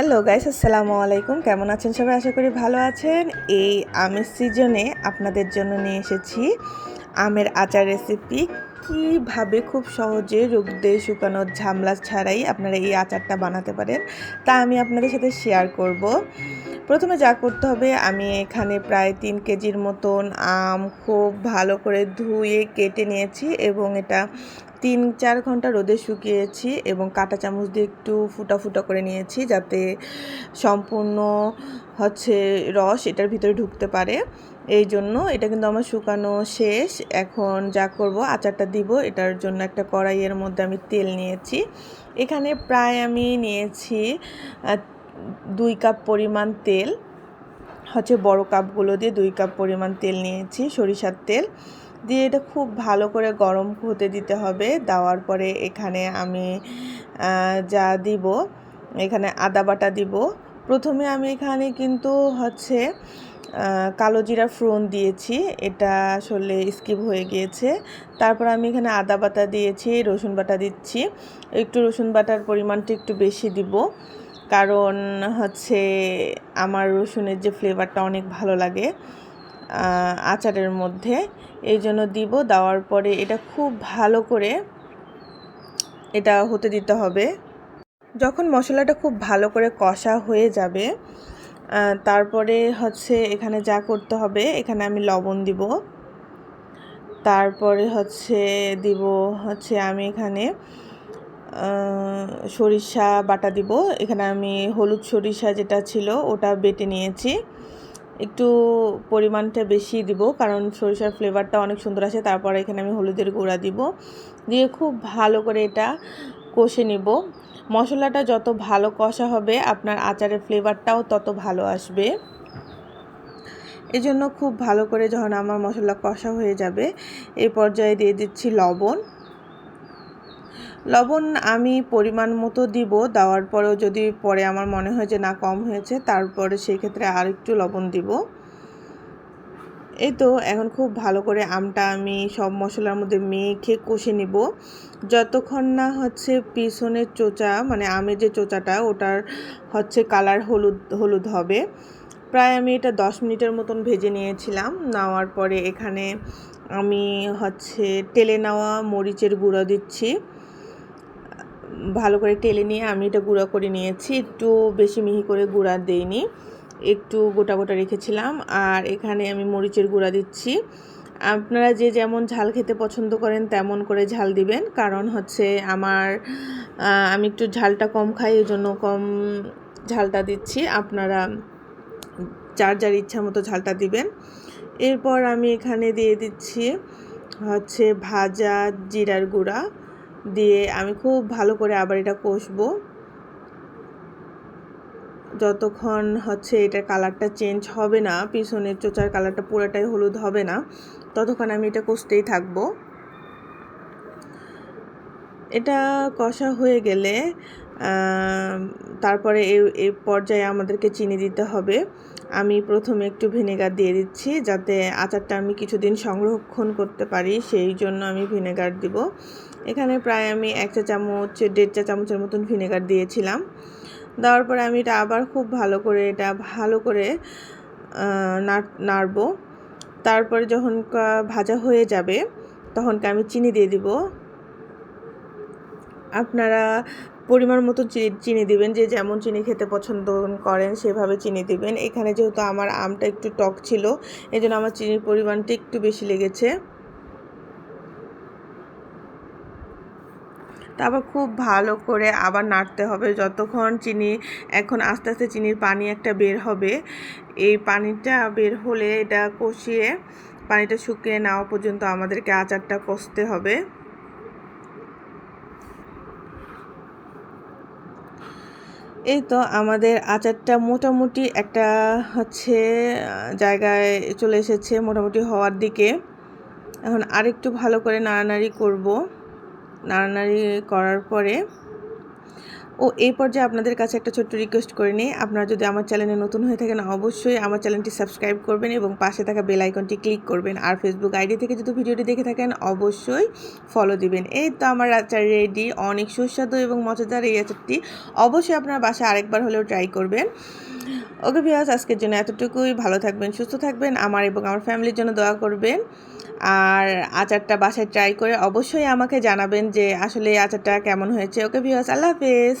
Hello guys আসসালামু আলাইকুম। কেমন আছেন সবাই? আশা করি ভালো আছেন। এই আমের সিজনে আপনাদের জন্য নিয়ে এসেছি আমের আচার রেসিপি কীভাবে খুব সহজে রোগদে শুকানোর ঝামলা ছাড়াই আপনারা এই আচারটা বানাতে পারেন, তা আমি আপনাদের সাথে শেয়ার করব। প্রথমে যা করতে হবে, আমি এখানে প্রায় তিন কেজির মতন আম খুব ভালো করে ধুয়ে কেটে নিয়েছি এবং এটা তিন চার ঘণ্টা রোদে শুকিয়েছি এবং কাঁটা চামচ দিয়ে একটু ফুটা ফুটা করে নিয়েছি যাতে সম্পূর্ণ হচ্ছে রস এটার ভিতরে ঢুকতে পারে। এই জন্য এটা কিন্তু আমার শুকানো শেষ। এখন যা করব, আচারটা দিব। এটার জন্য একটা কড়াইয়ের মধ্যে আমি তেল নিয়েছি। এখানে প্রায় আমি নিয়েছি দুই কাপ পরিমাণ তেল। হচ্ছে বড় কাপগুলো দিয়ে দুই কাপ পরিমাণ তেল নিয়েছি, সরিষার তেল। দিয়ে এটা খুব ভালো করে গরম হতে দিতে হবে। দেওয়ার পরে এখানে আমি যা দিব, এখানে আদা বাটা দিব। প্রথমে আমি এখানে কিন্তু হচ্ছে কালো জিরা ফ্রন দিয়েছি। এটা আসলে স্কিপ হয়ে গিয়েছে। তারপর আমি এখানে আদা বাটা দিয়েছি, রসুন বাটা দিচ্ছি। একটু রসুন বাটার পরিমাণটা একটু বেশি দিব। কারণ হচ্ছে আমার রসুনের যে ফ্লেভারটা অনেক ভালো লাগে আচারের মধ্যে। এই জন্য দিব। দেওয়ার পরে এটা খুব ভালো করে এটা হতে দিতে হবে। যখন মশলাটা খুব ভালো করে কষা হয়ে যাবে তারপরে হচ্ছে এখানে যা করতে হবে, এখানে আমি লবণ দিব। তারপরে হচ্ছে দিব হচ্ছে আমি এখানে সরিষা বাটা দিব। এখানে আমি হলুদ সরিষা যেটা ছিল ওটা বেটে নিয়েছি। একটু পরিমাণটা বেশি দিব কারণ সরিষার ফ্লেভারটা অনেক সুন্দর আছে তারপরে এখানে আমি হলুদের গুঁড়া দিব। দিয়ে খুব ভালো করে এটা কষে নিব। মশলাটা যত ভালো কষা হবে, আপনার আচারের ফ্লেভারটাও তত ভালো আসবে। এই জন্য খুব ভালো করে যখন আমার মশলা কষা হয়ে যাবে এই পর্যায়ে দিয়ে দিচ্ছি লবণ। লবণ আমি পরিমাণ মতো দিব, দেওয়ার পরেও যদি পরে আমার মনে হয় যে না, কম হয়েছে, তারপরে সেই ক্ষেত্রে আর একটু লবণ দিব। এই তো এখন খুব ভালো করে আমটা আমি সব মশলার মধ্যে মেখে কষে নিব। যতক্ষণ না হচ্ছে পিছনের চোচা মানে আমের যে চোচাটা, ওটার হচ্ছে কালার হলুদ হলুদ হবে। প্রায় আমি এটা দশ মিনিটের মতন ভেজে নিয়েছিলাম। নেওয়ার পরে এখানে আমি হচ্ছে টেলে নেওয়া মরিচের গুঁড়ো দিচ্ছি। ভালো করে টেলে নিয়ে আমি এটা গুঁড়া করে নিয়েছি। একটু বেশি মিহি করে গুঁড়া দেইনি। একটু গোটা গোটা রেখেছিলাম। আর এখানে আমি মরিচের গুঁড়া দিচ্ছি। আপনারা যে যেমন ঝাল খেতে পছন্দ করেন তেমন করে ঝাল দিবেন। কারণ হচ্ছে আমার আমি একটু ঝালটা কম খাই এই জন্য কম ঝালটা দিচ্ছি। আপনারা যার যার ইচ্ছা মতো ঝালটা দিবেন। এরপর আমি এখানে দিয়ে দিচ্ছি হচ্ছে ভাজা জিরার গুঁড়া। দিয়ে আমি খুব ভালো করে আবার এটা কষবো। যতক্ষণ হচ্ছে এটার কালারটা চেঞ্জ হবে না, পিছনের চোচার কালারটা পুরোটাই হলুদ হবে না, ততক্ষণ আমি এটা কষতেই থাকব। এটা কষা হয়ে গেলে তারপরে এই পর্যায়ে আমাদেরকে চিনি দিতে হবে। আমি প্রথমে একটু ভিনেগার দিয়ে দিচ্ছি, যাতে আচারটা আমি কিছুদিন সংরক্ষণ করতে পারি, সেই জন্য আমি ভিনেগার দিব। এখানে প্রায় আমি এক চা চামচ দেড় চা চামচের মতন ভিনেগার দিয়েছিলাম। দেওয়ার পরে আমি এটা আবার খুব ভালো করে এটা ভালো করে নাড়বো। তারপরে যখন ভাজা হয়ে যাবে তখনকে আমি চিনি দিয়ে দিব। আপনারা পরিমাণ মতো চিনি দিবেন, যে যেমন চিনি খেতে পছন্দ করেন সেভাবে চিনি দিবেন। এখানে যেহেতু আমার আমটা একটু টক ছিল এই আমার চিনির পরিমাণটা একটু বেশি লেগেছে। তারপর খুব ভালো করে আবার নাড়তে হবে। যতক্ষণ চিনি, এখন আস্তে আস্তে চিনির পানি একটা বের হবে, এই পানিটা বের হলে এটা কষিয়ে পানিটা শুকিয়ে নেওয়া পর্যন্ত আমাদেরকে আচারটা কষতে হবে। এই তো আমাদের আচারটা মোটামুটি একটা হচ্ছে, জায়গায় চলে এসেছে মোটামুটি হওয়ার দিকে। এখন আরেকটু ভালো করে নাড়ানাড়ি করব। নাড়ানাড়ি করার পরে, ও এই পর্যায়ে আপনাদের কাছে একটা ছোট্ট রিকোয়েস্ট করে নিই। আপনারা যদি আমার চ্যানেলে নতুন হয়ে থাকেন, অবশ্যই আমার চ্যানেলটি সাবস্ক্রাইব করবেন এবং পাশে থাকা বেল আইকনটি ক্লিক করবেন। আর ফেসবুক আইডি থেকে যদি ভিডিওটি দেখে থাকেন, অবশ্যই ফলো দিবেন। এই তো আমার আচার রেডি অনেক সুস্বাদু এবং মজাদার এই আচারটি। অবশ্যই আপনার বাসায় আরেকবার হলেও ট্রাই করবেন। ওকে ভিয়াস আজকের জন্য এতটুকুই। ভালো থাকবেন, সুস্থ থাকবেন। আমার এবং আমার ফ্যামিলির জন্য দোয়া করবেন। আর আচারটা বাসায় ট্রাই করে অবশ্যই আমাকে জানাবেন যে আসলে আচারটা কেমন হয়েছে। ওকে ভিয়াস আল্লাহ হাফেজ।